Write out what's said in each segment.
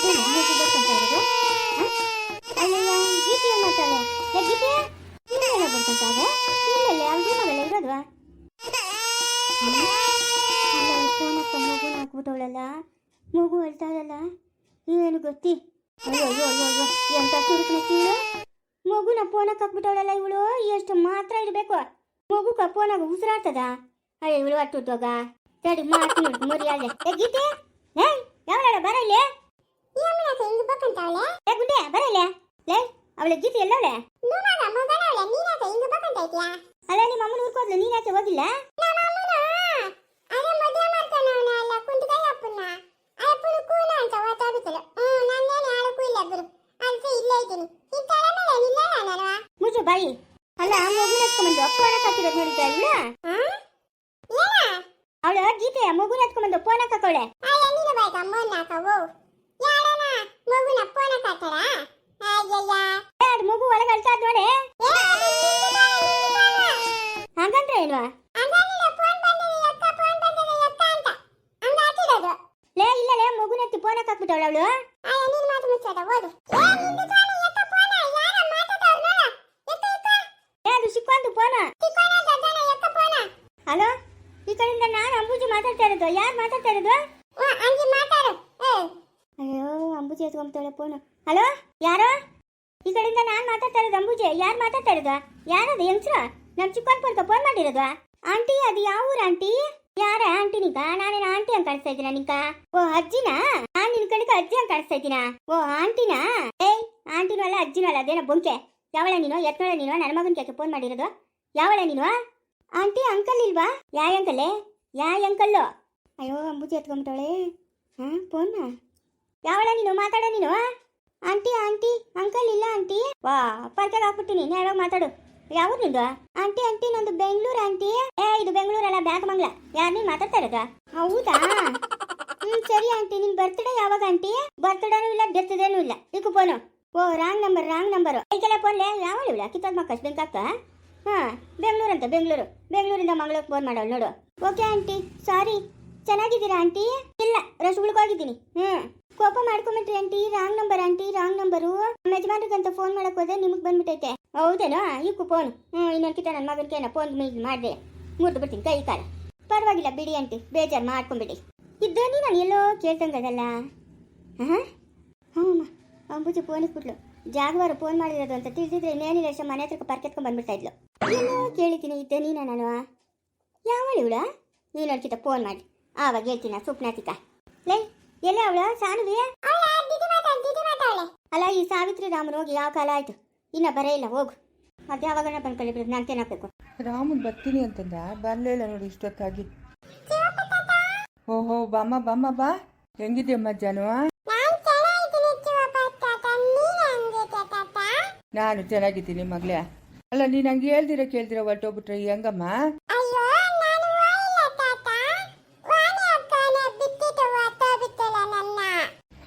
ಇದೇನು ಮೂಗು ಬರ್ಕೊಂತ ಇರೋದು ಹ? ಅಯ್ಯಯ್ಯ ಗೀತೆ ಏನು ಮಾಡ್ತಾಳೆ? ಏ ಗೀತೆ ಇನ್ನೇನೋ ಬರ್ಕೊಂತ ಇದೆ ಇಲ್ಲಲ್ಲಿ ಅಲ್ಲಿ ರೂಮಲ್ಲೆಲ್ಲ ಇರೋದು ಮಗು ಅಳ್ತಾ ಇದಲ್ಲ ಏನು ಗೊತ್ತಿ? ಅಯ್ಯೋ ಅಯ್ಯೋ ಅಯ್ಯೋ ಅಯ್ಯೋ, ಎಂತ ಚುರುಕ್ನಕ್ಕಿ ಇವಳು ಮಗುನ ಫೋನಕ್ಕೆ ಹಾಕ್ಬಿಟ್ಟವಳಲ್ಲ ಇವಳು? ಎಷ್ಟು ಮಾತ್ರ ಇರಬೇಕು. ಮಗು ಕಪ್ಪೋನಾಗ ಉಸಿರಾಡ್ತದ? ಅಯ್ಯೋ, ಇವಳು ಅಟ್ಟುತ್ತೋಗ ಸರಿ ಮಾತು ಮರ್ಯಾದೆ. ಗೀತೆ? ಏ ಯಾವಳ ಬರ ಇಲ್ಲಿ? ಏ ಗುಂಡೆ ಬರ ಇಲ್ಲಿ. ಲೇ ಅವಳ ಗೀತೆ ಎಲ್ಲವಳೆ ಅಲ್ಲ ನಿಮ್ಮ ಅಮ್ಮನ ಊರ್ಕೋದ್ಲು ನೀನ್ ಯಾಕೆ ಹೋಗಿಲ್ಲ? ಮುಚ್ಚು ಬಾಯಿ. ಅಲ್ಲ ಮಗುನ ಎತ್ಕೊಂಡ್ಬಂದು ಫೋನ್ ಹಾಕಿರೋದು ನೋಡಿದ್ದೆ ಅಲ್ಲ ಅವಳ ಗೀತೆ ಮಗುನ ಎತ್ಕೊಂಡ್ಬಂದು ಫೋನ್ ಹಾಕವಳೆ ಅದು ಮಗು ಒಳಗೆ ಅಳ್ತಾ ನೋಡಿ. ಹಾಗಂದ್ರೆ ಏನು ಲೇ ಇಲ್ಲ ಲೇ ಮಗುನ ಎತ್ತಿ ಫೋನ್ ಹಾಕ್ಬಿಟ್ಟವಳ ಅವಳು. ಅದು ಸಿಕ್ಕೊಂದು ಫೋನ್ ಹಲೋ? ಈ ಕಡೆಯಿಂದ ನಾನು ಅಂಬೂಜಿ ಮಾತಾಡ್ತಾ ಇರೋದು. ಯಾರು ಮಾತಾಡ್ತಾ ಇರೋದು? ಅಯ್ಯೋ, ಅಂಬುಜಿ ಎತ್ಕೊಂಡ್ತಾಳೆ ಫೋನ್ ಹಲೋ ಯಾರು? ಈ ಕಡೆಯಿಂದ ನಾನು ಮಾತಾಡ್ತಾ ಇರೋದು ಅಂಬುಜೆ. ಯಾರು ಮಾತಾಡ್ತಾ ಇರೋದು ಯಾರದು, ಹೆಂಗ್ಸ್ರ? ನಮ್ ಚಿಕ್ಕನ್ ಫೋನ್ಗೆ ಫೋನ್ ಮಾಡಿರೋದು? ಆಂಟಿ, ಅದು ಯಾವ ಊರ ಆಂಟಿ? ಯಾರ ಆಂಟಿ ನಿಕ? ನಾನೇನು ಆಂಟಿ ಅಂತ ಕಾಣಿಸ್ತಾ ಇದ್ದೀನ ನಿಕ? ಓ, ಅಜ್ಜಿನಾ? ನಾನು ನಿನ್ ಕಡೆಗೆ ಅಜ್ಜಿ ಅಂತ ಕಾಣಿಸ್ತಾ ಇದ್ದೀನ? ಓ, ಆಂಟಿನಾ? ಏಯ್, ಆಂಟಿನೂ ಅಲ್ಲ, ಅಜ್ಜಿನೂ ಅಲ್ಲ, ಅದೇನೋ ಬೊಂಕೆ. ಯಾವಳ ನೀನು? ಎತ್ಕೊಳ್ಳ ನೀನು? ನನ್ನ ಮಗನ ಕೇಕೆ ಫೋನ್ ಮಾಡಿರೋದು? ಯಾವಳ ನೀನು? ಆಂಟಿ ಅಂಕಲ್ ಇಲ್ವಾ? ಯಾ ಅಂಕಲೆ ಯಾ ಅಂಕಲ್ಲು ಅಯ್ಯೋ, ಅಂಬುಜಿ ಎತ್ಕೊಂಬಿಟ್ಟವಳೆ. ಹಾ ಫೋನ್ ಯಾವಳ ನೀನು? ಮಾತಾಡ ನೀನು? ಆಂಟಿ ಆಂಟಿ, ಅಂಕಲ್ ಇಲ್ಲ ಆಂಟಿ. ವಾ ಪರ್ಕೆಗೆ ಹಾಕ್ಬಿಟ್ಟಿನಿ ನ್ಯಾಯವಾಗಿ ಮಾತಾಡು? ಯಾವ ನಿಂದು? ಆಂಟಿ ಆಂಟಿ, ನಂದು ಬೆಂಗಳೂರು ಆಂಟಿ. ಏ, ಇದು ಬೆಂಗಳೂರಲ್ಲ ಬ್ಯಾಕ್ ಮಂಗ್ಲ ಯಾರು ನೀನು ಮಾತಾಡ್ತಾ ಇರೋದು? ಹೌದಾ? ಹ್ಮ್, ಸರಿ ಆಂಟಿ. ನಿನ್ ಬರ್ತ್ಡೇ ಯಾವಾಗ ಆಂಟಿ? ಬರ್ತ್ಡೇನೂ ಇಲ್ಲ ಡೆತ್ಡೇನೂ ಇಲ್ಲ. ಇಕ್ಕು ಫೋನು ಓ ರಾಂಗ್ ನಂಬರ್ ರಾಂಗ್ ನಂಬರ್ ಐಕೆಲ್ಲ ಫೋನ್ಲೆ ಯಾವ ಇವಳ? ಕಿತ್ತದ ಮಕ್ಕಳು ಬೆಂಕಾಕ ಹಾ, ಬೆಂಗಳೂರು ಅಂತ, ಬೆಂಗಳೂರು. ಬೆಂಗಳೂರಿಂದ ಮಂಗಳೂರು ಫೋನ್ ಮಾಡೋಳು ನೋಡು. ಓಕೆ ಆಂಟಿ ಸಾರಿ ಚೆನ್ನಾಗಿದ್ದೀರಾ ಆಂಟಿ? ಇಲ್ಲ ರಶ್ ಉಳ್ಕೋಗಿದ್ದೀನಿ ಹ್ಮ್. ಕೋಪ ಮಾಡ್ಕೊಂಬಿಟ್ರಿ aunty wrong number aunty wrong number ಯಜಮಾನ್ರಿಗಂತ phone ಮಾಡಕ್ ಹೋದ್ರೆ ನಿಮಗೆ ಬಂದ್ಬಿಟ್ಟೈತೆ. ಹೌದೇನೋ? ಇಕ್ಕು ಫೋನ್ ಹ್ಞೂ ಇನ್ನೊಂದು ಕಿತ ನನ್ನ ಮಗನಿಗೆ ಫೋನ್ ಮೀಟ್ ಮಾಡಿದೆ. ಮುರಿದು ಬಿಡ್ತೀನಿ ಕೈ ಕಾಲ. ಪರವಾಗಿಲ್ಲ ಬಿಡಿ ಆಂಟಿ, ಬೇಜಾರು ಮಾಡ್ಕೊಂಬಿಡಿ. ಇದ್ದನಿ ನಾನು ಎಲ್ಲೋ ಕೇಳ್ತಂಗದಲ್ಲ? ಹಾಂ? ಹ್ಞೂ ಅಂಬುಜಿ ಫೋನ್ ಇಟ್ಬಿಟ್ಲು. ಜಾಗವಾರು ಫೋನ್ ಮಾಡಿರೋದು ಅಂತ ತಿಳಿದಿದ್ರೆ ಇನ್ನೇನಿಲ್ಲ ಅಷ್ಟೇ ಮನೆ ಹತ್ರಕ್ಕೆ ಪರ್ಕೆತ್ಕೊಂಡ್ ಬಂದ್ಬಿಡ್ತಾ ಇದ್ಲು. ಎಲ್ಲೋ ಕೇಳಿದ್ದೀನಿ ಇದ್ದೆ ನೀನ ನಾನು? ಯಾವಳು ಇವಳ? ನೀನು ಅಡ್ಕಿತ ಫೋನ್ ಮಾಡಿ. ಆವಾಗ ಹೇಳ್ತೀನಿ ಸುಪ್ನಾತಿಕ. ಲೇ ಎಲ್ಲ ಅವಳ? ಸಾನುವಿ ಅಲ್ಲ, ಈ ಸಾವಿತ್ರಿ ರಾಮನ್ ಹೋಗಿ ಯಾವ ಕಾಲ ಆಯ್ತು? ಇನ್ನ ಬರೇ ಇಲ್ಲ, ಹೋಗು. ಮತ್ತೆ ಯಾವಾಗ ಬಂದ್ಕೊಳ್ಳಿ ನಾನು ತಿನ್ನಬೇಕು. ರಾಮನ್ ಬರ್ತೀನಿ ಅಂತಂದ? ಬರಲಿಲ್ಲ ನೋಡಿ ಇಷ್ಟೊತ್ತಾಗಿ. ಓಹೋ, ಬಾಮ್ಮ ಬಾಮ್ಮ, ಬಾ. ಹೆಂಗಿದ್ಯಮ್ಮ ಜಾನು ನಾನು ಚೆನ್ನಾಗಿದ್ದೀನಿ ಮಗಳೇ. ಅಲ್ಲ, ನೀನು ಹಂಗೆ ಹೇಳ್ದಿರ ಕೇಳ್ದಿರ ಹೊರಟೋಗ್ಬಿಟ್ರೆ ಹೆಂಗಮ್ಮ?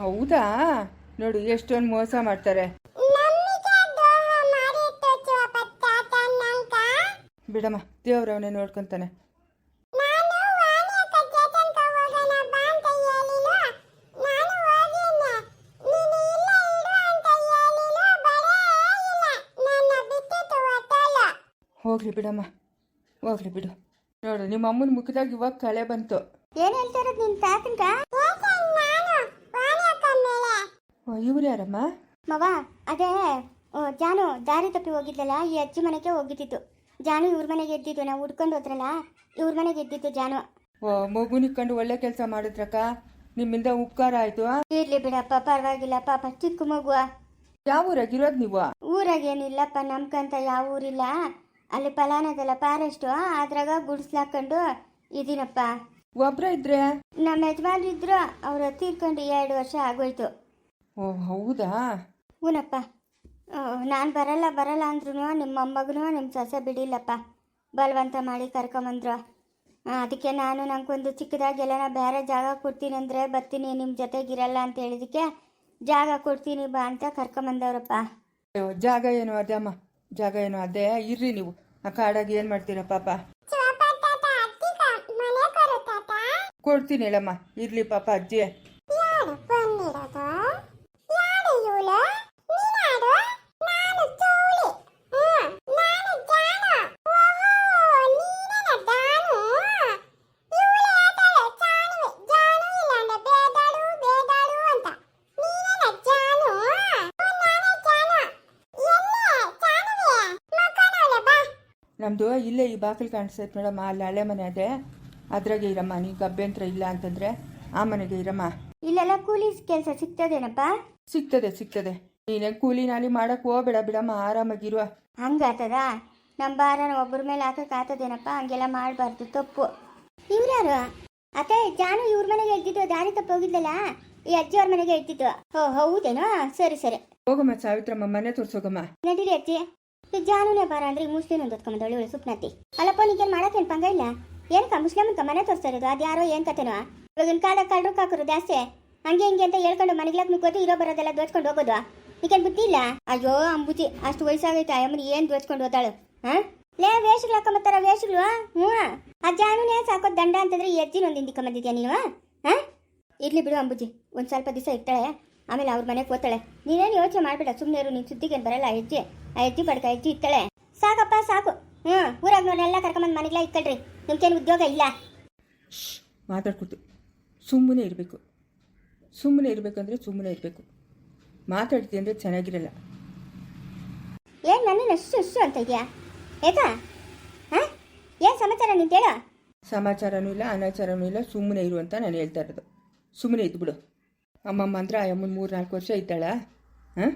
ಹೌದಾ? ನೋಡು ಎಷ್ಟೊಂದು ಮೋಸ ಮಾಡ್ತಾರೆ. ಬಿಡಮ್ಮ ದೇವ್ರವನೇ ನೋಡ್ಕೊಂತಾನೆ. ಹೋಗ್ಲಿ ಬಿಡಮ್ಮ ಹೋಗ್ಲಿ ಬಿಡು. ನೋಡು ನಿಮ್ಮ ಅಮ್ಮನ ಮುಖದಾಗ ಇವಾಗ ಕಳೆ ಬಂತು. ಏನ್ ಹೇಳ್ತಾ ಇರೋದು ನಿನ್ ತಾತನ್ಕ ಓ ಇವ್ರು ಯಾರಮ್ಮ? ಮವ ಅದೇ ಜಾನು ದಾರಿ ತಪ್ಪಿ ಹೋಗಿದ್ದಲ್ಲ ಈ ಅಜ್ಜಿ ಮನೆಗೆ ಹೋಗಿದ್ದಿತ್ತು ಜಾನು ಇವ್ರ ಮನೆಗೆ ಎದ್ದಿದ್ದು ನಾವು ಹುಡ್ಕೊಂಡು ಹೋದ್ರಲ್ಲ ಇವ್ರ ಮನೆಗೆ ಎದ್ದಿತ್ತು ಜಾನು. ಓ ಮಗುನಿಕ್ಕೊಂಡು ಒಳ್ಳೆ ಕೆಲಸ ಮಾಡಿದ್ರಕ್ಕ? ನಿಮ್ಮಿಂದ ಉಪಕಾರ ಆಯ್ತು ಇರ್ಲಿ ಬಿಡಪ್ಪ ಪರವಾಗಿಲ್ಲ ಪಾಪ ಚಿಕ್ಕ ಮಗುವ. ಯಾವ ಊರಾಗಿರೋದು ನೀವು? ಊರಾಗ ಏನಿಲ್ಲಪ್ಪ ನಮ್ಕಂತ ಯಾವ ಊರಿಲ್ಲ. ಅಲ್ಲಿ ಫಲಾನದಲ್ಲ ಫಾರೆಸ್ಟು ಅದ್ರಾಗ ಗುಡಿಸ್ಲಾಕೊಂಡು ಇದೀನಪ್ಪ ಒಬ್ರ ಇದ್ರೆ? ನಮ್ಮ ಯಜಮಾನ್ರು ಇದ್ರು ಅವ್ರು ತೀರ್ಕೊಂಡು ಎರಡು ವರ್ಷ ಆಗೋಯ್ತು. ಓ ಹೌದಾ? ಹೂನಪ್ಪ. ನಾನು ಬರಲ್ಲ ಬರಲ್ಲ ಅಂದ್ರೂ ನಿಮ್ಮ ಮೊಮ್ಮಗನೂ ನಿಮ್ಮ ಸೊಸೆ ಬಿಡಿಲ್ಲಪ್ಪ. ಬಲವಂತ ಮಾಡಿ ಕರ್ಕೊಂಬಂದ್ರು. ಅದಕ್ಕೆ ನಾನು ನಂಗೊಂದು ಚಿಕ್ಕದಾಗಿ ಎಲ್ಲನ ಬೇರೆ ಜಾಗ ಕೊಡ್ತೀನಿ ಅಂದರೆ ಬರ್ತೀನಿ ನಿಮ್ಮ ಜೊತೆಗಿರಲ್ಲ ಅಂತ ಹೇಳಿದಕ್ಕೆ ಜಾಗ ಕೊಡ್ತೀನಿ ಬಾ ಅಂತ ಕರ್ಕೊಂಬಂದವ್ರಪ್ಪ. ಜಾಗ ಏನು ಅದೇ ಅಮ್ಮ? ಜಾಗ ಏನು ಅದೇ? ಇರ್ರಿ ನೀವು. ಆ ಕಾಡಾಗಿ ಏನು ಮಾಡ್ತೀರಾ ಪಾಪ? ಕೊಡ್ತೀನಿ ಹೇಳಮ್ಮ. ಇರ್ಲಿ ಪಾಪ ಅಜ್ಜಿ ನಮ್ಮದು ಇಲ್ಲೇ ಈ ಬಾಗಿಲು ಕಾಣಿಸ್ತೈತೆ ಮೇಡಮ್ ಅಲ್ಲಿ ಹಳೆ ಮನೆ ಅದೇ. ಅದ್ರಾಗೆ ಇರಮ್ಮ ನೀವು ಅಭ್ಯಂತರ ಇಲ್ಲ ಅಂತಂದರೆ ಆ ಮನೆಗೆ ಇರಮ್ಮ. ಇಲ್ಲೆಲ್ಲ ಕೂಲಿ ಕೆಲಸ ಸಿಗ್ತದೇನಪ್ಪ? ಸಿಗ್ತದೆ ಸಿಗ್ತದೆ. ನೀನೇ ಕೂಲಿ ನಾಲಿ ಮಾಡಕ್ಕೆ ಹೋಗ್ಬೇಡ ಬಿಡಮ್ಮ ಆರಾಮಾಗಿರುವ. ಹಂಗಾತದ? ನಮ್ಮ ಭಾರನ ಒಬ್ಬರ ಮೇಲೆ ಹಾಕಕ್ ಆತದೇನಪ್ಪ? ಹಂಗೆಲ್ಲ ಮಾಡಬಾರ್ದು ತಪ್ಪು. ಇವ್ರ್ಯಾರು? ಅತ್ತೆ ಜಾನು ಇವ್ರ ಮನೆಗೆ ಇದ್ದಿದ್ದು ದಾರಿ ತಪ್ಪು ಹೋಗಿದ್ದಲ್ಲ ಈ ಅಜ್ಜಿ ಅವ್ರ ಮನೆಗೆ ಹೇಳ್ತಿದ್ದು ಓ ಹೌದೇನೋ? ಸರಿ ಸರಿ. ಹೋಗಮ್ಮ ಸಾವಿತ್ರಮ್ಮ ಮನೆ ತೋರ್ಸೋಗಮ್ಮ. ನಡೀರಿ ಅಜ್ಜಿ. ಈ ಜಾನುನೇ ಬಾರ ಅಂದ್ರೆ ಮುಸ್ಲಿಮ್ ಮುಸ್ಲಿಂ ಒಂದು ಹೊತ್ಕೊಂಬಂದು ಒಳ್ಳೆ ಸುಪ್ನತ್ತಿ ಅಲ್ಲಪ್ಪ ನೀಗೇನು ಮಾಡಕ್ಕೇನು ಪಂಗ ಇಲ್ಲ ಏನಕ್ಕ ಅಂತ ಮನೆ ತೋರಿಸ್ತಾ ಇರೋದು ಅದು ಯಾರೋ ಏನು ಕತೆನೋ? ಇವಾಗಿನ ಕಾಲ ಕಳ್ಳರು ಕಾಕರು ದಾಸೆ ಹಂಗೆ ಹಿಂಗೆ ಅಂತ ಹೇಳ್ಕೊಂಡು ಮನೆಗ್ಲಾಕ್ ನುಗ್ಗೋದು ಇರೋ ಬರೋದೆಲ್ಲ ದೋಚ್ಕೊಂಡು ಹೋಗೋದು. ಈಗೇನು ಬುದ್ಧಿ ಇಲ್ಲ? ಅಯ್ಯೋ ಅಂಬುಜಿ ಅಷ್ಟು ವಯಸ್ಸಾಗೈತೆ ಅಮ್ಮನ ಏನು ದೋಚ್ಕೊಂಡು ಹೋದಾಳು? ಹಾ? ಲೇ ವೇಷಗಳು ಹಾಕೊಂಬತ್ತಾರ ವೇಷಗಳು ಹ್ಞೂ. ಆ ಜಾನುನೇ ಸಾಕೋದು ದಂಡ ಅಂತಂದ್ರೆ ಎಜ್ಜಿನೊಂದು ಅಜ್ಜಿನ ಬಂದಿದ್ಯಾ ನೀನು? ಹಾ? ಇರ್ಲಿ ಬಿಡು ಅಂಬುಜಿ ಒಂದು ಸ್ವಲ್ಪ ದಿವಸ ಇರ್ತಾಳೆ. ಆಮೇಲೆ ಅವ್ರ ಮನೆಗೆ ಹೋಗ್ತಾಳೆ. ನೀನೇನು ಯೋಚನೆ ಮಾಡ್ಬೇಡ ಸುಮ್ಮನೆ ಇರು ನಿನ್ ಸುದ್ದಿಗೇನು ಬರಲ್ಲ ಆ ಹೆಜ್ಜೆ ಆ ಹೆಜ್ಜೆ ಪಡ್ಕ ಹೆಜ್ಜೆ ಇತ್ತಾಳೆ ಸಾಕಪ್ಪ ಸಾಕು. ಹ್ಞೂ ಊರಾಗ ನೋಡ್ರೆಲ್ಲ ಕರ್ಕೊಂಬಂದು ಮನೆಗೆಲ್ಲ ಇಕ್ಕಳ್ರಿ. ನಿಮ್ಗೇನು ಉದ್ಯೋಗ ಇಲ್ಲ. ಮಾತಾಡ್ಕೊಡ್ತು. ಸುಮ್ಮನೆ ಇರಬೇಕು. ಸುಮ್ಮನೆ ಇರಬೇಕಂದ್ರೆ ಸುಮ್ಮನೆ ಇರಬೇಕು. ಮಾತಾಡ್ತೀನಿ ಅಂದರೆ ಚೆನ್ನಾಗಿರಲ್ಲ. ಏನು ನನ್ನ ಅಷ್ಟು ಅಷ್ಟು ಅಂತ ಇದೆಯಾ? ಏಕಾ? ಹಾಂ? ಏನು ಸಮಾಚಾರ ನೀನು ಕೇಳ? ಸಮಾಚಾರನೂ ಇಲ್ಲ ಅನಾಚಾರನೂ ಇಲ್ಲ ಸುಮ್ಮನೆ ಇರು ಅಂತ ನಾನು ಹೇಳ್ತಾ ಇರೋದು. ಸುಮ್ಮನೆ ಇದ್ದು ಬಿಡು ಅಮ್ಮಮ್ಮ ಅಂದ್ರೆ ಆ ಅಮ್ಮನ ಮೂರು ನಾಲ್ಕು ವರ್ಷ ಇದ್ದಾಳ. ಹಾಂ?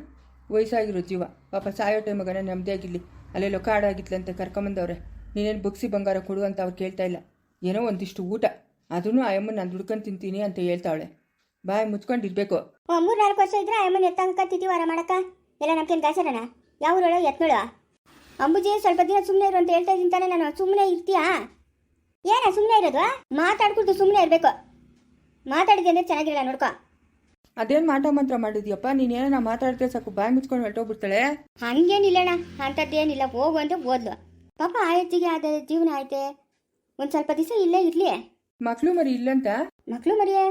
ವಯಸ್ಸಾಗಿರೋ ಜೀವ. ಪಾಪ ಸಾಯೋ ಟೈಮಗನ ನೆಮ್ಮದಿ ಆಗಿರಲಿ ಅಲ್ಲೆಲ್ಲೋ ಕಾಡಾಗಿತ್ಲಂತೆ ಕರ್ಕೊಂಬಂದವ್ರೆ. ನೀನೇನು ಬುಕ್ಸಿ ಬಂಗಾರ ಕೊಡು ಅಂತ ಅವ್ರು ಕೇಳ್ತಾ ಇಲ್ಲ. ಏನೋ ಒಂದಿಷ್ಟು ಊಟ. ಅದನ್ನು ಆ ಅಮ್ಮನ ನಾನು ದುಡ್ಕೊಂಡು ತಿಂತೀನಿ ಅಂತ ಹೇಳ್ತಾವಳೆ. ಬಾಯ್ ಮುಚ್ಕೊಂಡಿರ್ಬೇಕು. ಮೂರು ನಾಲ್ಕು ವರ್ಷ ಇದ್ರೆ ಅಮ್ಮನ ಎತ್ತಂಕತ್ತಿದ್ದೀವಿ ವಾರ ಮಾಡಕ್ಕ ಎಲ್ಲ ನಮ್ಗೇನು ಯಾವ ಊರೊಳಗೆ ಎತ್ನೋಳು ಅಂಬುಜಿ ಸ್ವಲ್ಪ ದಿನ ಸುಮ್ಮನೆ ಇರು ಅಂತ ಹೇಳ್ತಾ ಇದ್ದೀನಿ ತಾನೇ ನಾನು. ಸುಮ್ಮನೆ ಇರ್ತೀಯಾ? ಏನ ಸುಮ್ಮನೆ ಇರೋದು? ಮಾತಾಡ್ಕೊಳ್ತು ಸುಮ್ಮನೆ ಇರಬೇಕು. ಮಾತಾಡಿದೆ ಅಂದ್ರೆ ಚೆನ್ನಾಗಿರಲ್ಲ ನೋಡ್ಕೊ. ಅದೇನು ಮಾಟ ಮಂತ್ರ ಮಾಡಿದ್ಯಪ್ಪ? ನೀನೇನ ಮಾತಾಡ್ತೀಯ ಸಾಕು ಬಾಯ್ ಮುಚ್ಕೊಂಡು ಹೊರಟೋಗ್ಬಿಡ್ತಾಳೆ. ಹಂಗೇನಿಲ್ಲಣ್ಣ ಅಂಥದ್ದೇನಿಲ್ಲ ಹೋಗು ಅಂತ ಓದ್ಲು ಪಾಪ ಆಯತ್ತಿಗೆ ಆದ ಜೀವನ ಐತೆ ಒಂದು ಸ್ವಲ್ಪ ದಿವಸ ಇಲ್ಲೇ ಇರಲಿ. ಮಕ್ಳು ಮರಿ ಇಲ್ಲಂತ? ಮಕ್ಳು ಮರಿಯೇ?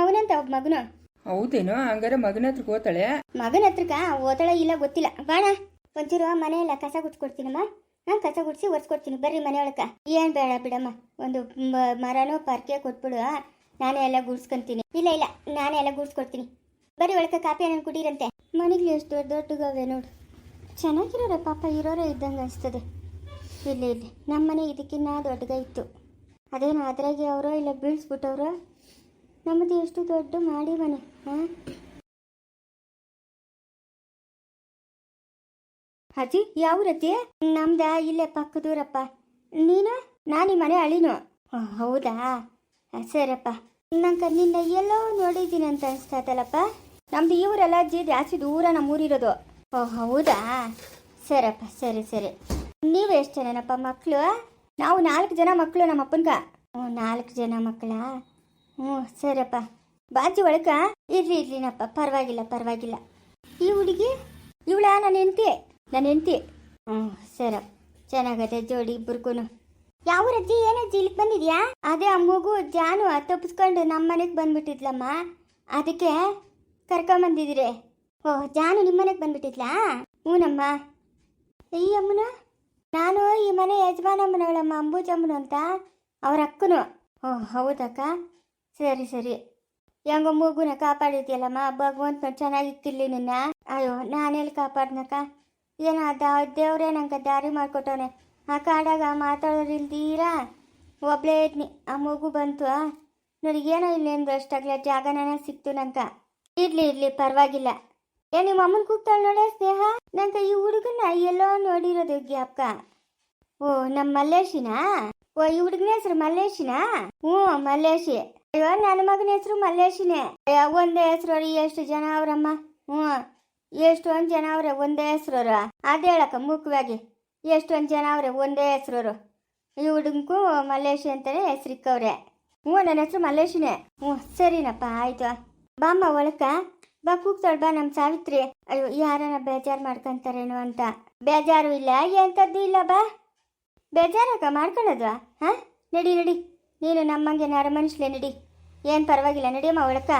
ಅವನಂತ ಒಬ್ಬ ಮಗನು. ಹೌದೇನೋ? ಹಂಗಾರ ಮಗನ ಹತ್ರ ಓದ್ತಾಳೆ ಮಗನ ಹತ್ರಕ್ಕ ಓದಳ ಇಲ್ಲ ಗೊತ್ತಿಲ್ಲ. ಬಾಣ ಒಂಚೂರು ಮನೆಯೆಲ್ಲ ಕಸ ಗುಡ್ಸ್ಕೊಡ್ತೀನಮ್ಮ. ಹಾಂ ಕಸ ಗುಡ್ಸಿ ಒರೆಸ್ಕೊಡ್ತೀನಿ. ಬರ್ರಿ ಮನೆಯೊಳಕ. ಏನ್ ಬೇಡ ಬಿಡಮ್ಮ. ಒಂದು ಮರನೋ ಪರ್ಕೆ ಕೊಟ್ಬಿಡು. ನಾನೇ ಎಲ್ಲ ಗುಡ್ಸ್ಕೊಂತೀನಿ. ಇಲ್ಲ ಇಲ್ಲ, ನಾನೇ ಎಲ್ಲ ಗುಡ್ಸ್ಕೊಡ್ತೀನಿ. ಬರೀ ಒಳಕ ಕಾಪಿ ನಾನು ಕುಡೀರಂತೆ. ಮನೆಗ್ಲಿ ಎಷ್ಟು ದೊಡ್ಡ ದೊಡ್ಡಗವೆ ನೋಡು. ಚೆನ್ನಾಗಿರೋರೆ ಪಾಪ, ಇರೋರೇ ಇದ್ದಂಗೆ ಅನಿಸ್ತದೆ. ಇಲ್ಲ ಇಲ್ಲ ನಮ್ಮ ಮನೆ ಇದಕ್ಕಿನ್ನ ಇತ್ತು. ಅದೇನು ಅದ್ರಾಗೆ ಅವರೋ ಇಲ್ಲ ಬೀಳ್ಸ್ಬಿಟ್ಟವ್ರೋ? ನಮ್ಮದು ಎಷ್ಟು ದೊಡ್ಡ ಮಾಡಿ ಮನೆ ಹಾಂ ಅಜ್ಜಿ, ಯಾವ ರತಿ ನಮ್ದ ಇಲ್ಲೇ ಪಕ್ಕದೂರಪ್ಪ ನೀನು? ನಾನು ಈ ಮನೆ ಅಳಿನು ಹೌದಾ? ಸರಪ್ಪ ನಂಗೆ ನಿನ್ನ ಎಲ್ಲೋ ನೋಡಿದ್ದೀನಿ ಅಂತ ಅನಿಸ್ತದಲ್ಲಪ್ಪ ನಮ್ದು ಇವರೆಲ್ಲ ಅಜ್ಜಿ ಜಾಸ್ತಿ ದೂರ ನಮ್ಮ ಊರಿರೋದು ಓ, ಹೌದಾ? ಸರಪ್ಪ ಸರಿ ಸರಿ. ನೀವು ಎಷ್ಟು ಜನನಪ್ಪ ಮಕ್ಕಳು ನಾವು ನಾಲ್ಕು ಜನ ಮಕ್ಕಳು ನಮ್ಮ ಅಪ್ಪನ್ಗ ಹ್ಞೂ ನಾಲ್ಕು ಜನ ಮಕ್ಕಳ? ಹ್ಞೂ ಸರಪ್ಪ ಬಾಜಿ ಒಳಕ ಇರ್ಲಿ, ಇರ್ಲಿನಪ್ಪ. ಪರವಾಗಿಲ್ಲ ಪರವಾಗಿಲ್ಲ. ಈ ಹುಡುಗಿ? ಇವಳ ನನ್ನ ಹೆಂಡತಿ? ನನ್ನ ಹೆಂಡತಿ. ಹ್ಞೂ ಸರಪ್ಪ ಚೆನ್ನಾಗದೆ ಜೋಡಿ ಇಬ್ಬರಿಗೂ ಯಾವ ರಜ್ಜಿ ಏನಜ್ಜಿ ಇಲ್ಲಿಗೆ ಬಂದಿದ್ಯಾ? ಅದೇ ಆ ಮಗು ಜಾನು ತಪ್ಪಿಸ್ಕೊಂಡು ನಮ್ಮ ಮನೆಗೆ ಬಂದ್ಬಿಟ್ಟಿದ್ಲಮ್ಮ. ಅದಕ್ಕೆ ಕರ್ಕೊಂಬಂದಿದ್ದೀರಿ ಓ, ಜಾನು ನಿಮ್ಮ ಮನೆಗೆ ಬಂದ್ಬಿಟ್ಟಿದ್ಲಾ? ಹ್ಞೂನಮ್ಮ ಈ ಅಮ್ಮನ, ನಾನು ಈ ಮನೆ ಯಜಮಾನಮ್ಮನವಳಮ್ಮ ಅಂಬೂಜಮ್ಮನು ಅಂತ, ಅವ್ರ ಅಕ್ಕನು. ಓ, ಹೌದಕ್ಕ. ಸರಿ ಸರಿ. ಹೆಂಗೋ ಮಗುನ ಕಾಪಾಡಿದ್ಯಲ್ಲಮ್ಮ ಭಗವಂತ ಚೆನ್ನಾಗಿತ್ತಿರ್ಲಿ ನಿನ್ನ. ಅಯ್ಯೋ ನಾನೆಲ್ಲಿ ಕಾಪಾಡ್ನಕ್ಕ? ಏನೋ ದೇವ್ರೇ ನಂಗೆ ದಾರಿ ಮಾಡಿಕೊಟ್ಟವನೆ. ಆ ಕಾಡಾಗ ಮಾತಾಡೋರು ಇಲ್ದೀರಾ ಒಬ್ಳೇ ಇದ್ನಿ. ಆ ಮಗು ಬಂತು ನೋಡಿ ಏನೋ ಇಲ್ಲೇನು ಅಷ್ಟಾಗ್ಲ ಜಾಗನ ಸಿಕ್ತು ನಂಕ ಇರ್ಲಿ ಇರ್ಲಿ, ಪರವಾಗಿಲ್ಲ. ಏ, ನಿಮ್ಮ ಅಮ್ಮನ ಕೂಗ್ತಾಳೆ ನೋಡ ಸ್ನೇಹ? ನಂಗೆ ಈ ಹುಡುಗನ ಎಲ್ಲೋ ನೋಡಿರೋದು ಜ್ಞಾಪಕ. ಓ ನಮ್ಮ ಮಲ್ಲೇಶಿನಾ? ಓ, ಈ ಹುಡುಗನ ಹೆಸರು ಮಲ್ಲೇಶಿನಾ? ಹ್ಞೂ, ಮಲ್ಲೇಶಿ. ಅಯ್ಯೋ, ನನ್ನ ಮಗನ ಹೆಸರು ಮಲ್ಲೇಶಿನೇ. ಒಂದೇ ಹೆಸರು ಎಷ್ಟು ಜನ ಅವ್ರಮ್ಮ? ಹ್ಞೂ, ಎಷ್ಟೊಂದು ಜನ ಅವ್ರೆ, ಒಂದೇ ಹೆಸರು ಅದೇ ಹೇಳಕ್ಕ ಮುಖ್ಯವಾಗಿ ಎಷ್ಟೊಂದು ಜನ ಅವ್ರೆ? ಒಂದೇ ಹೆಸ್ರವ್ರು. ಈ ಹುಡುಗಕ್ಕೂ ಮಲ್ಲೇಶಿ ಅಂತಾನೆ ಹೆಸ್ರಿಕ್ಕವ್ರೆ. ಹ್ಞೂ, ನನ್ನ ಹೆಸರು ಮಲ್ಲೇಶನೇ. ಹ್ಞೂ, ಸರಿನಪ್ಪ, ಆಯ್ತು. ಬಾಮ್ಮ, ಒಳಕ. ಬಾ, ಕೂಗ್ತಾಳೆ, ಬಾ ನಮ್ಮ ಸಾವಿತ್ರಿ. ಅಯ್ಯೋ, ಯಾರನ್ನ ಬೇಜಾರು ಮಾಡ್ಕೊಂತಾರೇನೋ ಅಂತ. ಬೇಜಾರು ಇಲ್ಲ, ಎಂಥದ್ದು ಇಲ್ಲ, ಬಾ. ಬೇಜಾರಕ್ಕ ಮಾಡ್ಕೊಳ್ಳೋದು ಹಾಂ? ನಡಿ ನಡಿ. ನೀನು ನಮ್ಮಂಗೆ ನಾರ ಮನುಷ್ಯ ನಡಿ. ಏನು ಪರವಾಗಿಲ್ಲ, ನಡಿಯಮ್ಮ, ಒಳಕ.